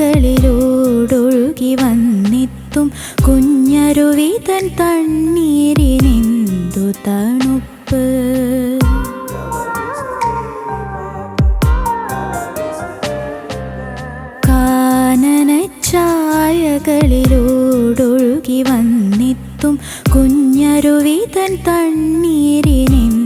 കടലിലൂടൊഴുകി വന്നിത്തും. കുഞ്ഞരുവിതൻ തണ്ണീരിനെന്തു തണുപ്പ്. കാനനച്ചായകളിലൂടൊഴുകി വന്നിത്തും. കുഞ്ഞരുവിതൻ തണ്ണീരിനെന്തു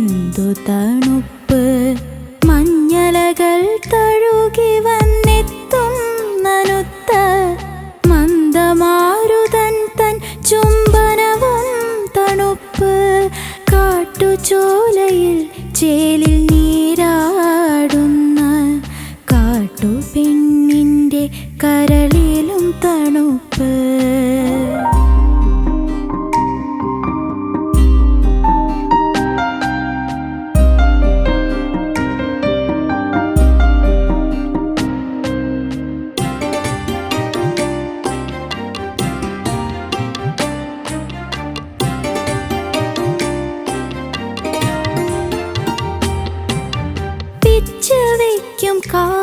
കാട്ടുചോലയിൽ ചേലിൽ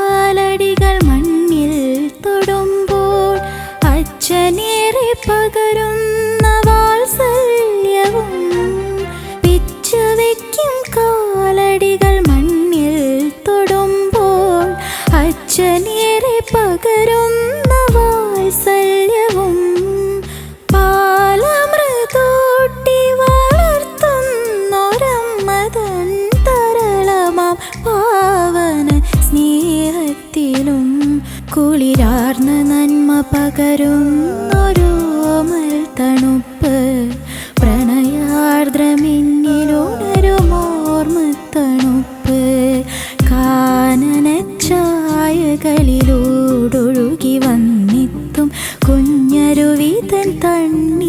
കാലടികൾ മണ്ണിൽ തൊടുമ്പോൾ അച്ഛനേറെ പകരുന്ന വാത്സല്യവും കാലടികൾ മണ്ണിൽ തൊടുമ്പോൾ നന്മ പകരുന്നൊരോമൽ തണുപ്പ്. പ്രണയാർദ്രമെന്നിലുണരുമോർമ്മത്തണുപ്പ് കാനന ഛായകളിലൂടൊഴുകി കുഞ്ഞരുവി കുഞ്ഞരുവിതൻ തണ്ണീരിനെന്തു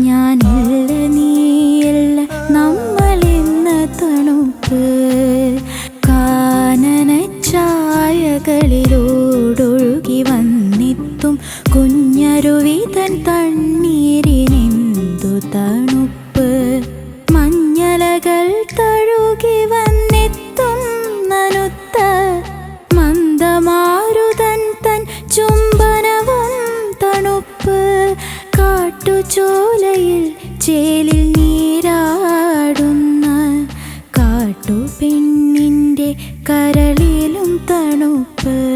ഞാനില്ല നീയല്ല നമ്മളെന്ന തണുപ്പ്. കാനന ഛായകളിലൂടൊഴുകി വന്നിത്തും കുഞ്ഞരുവിതൻ തണ്ണീരിനെന്തു തണുപ്പ്. മഞ്ഞലകൾ തഴുകി വന്നെത്തും നനുത്ത മന്ദമാരുതൻ തൻ ചുംബനവും തണുപ്പ്. കാട്ടുചോലയിൽ ചേലിൽ നീരാടുന്ന കാട്ടു പെണ്ണിന്റെ കരളിലും തണുപ്പ്.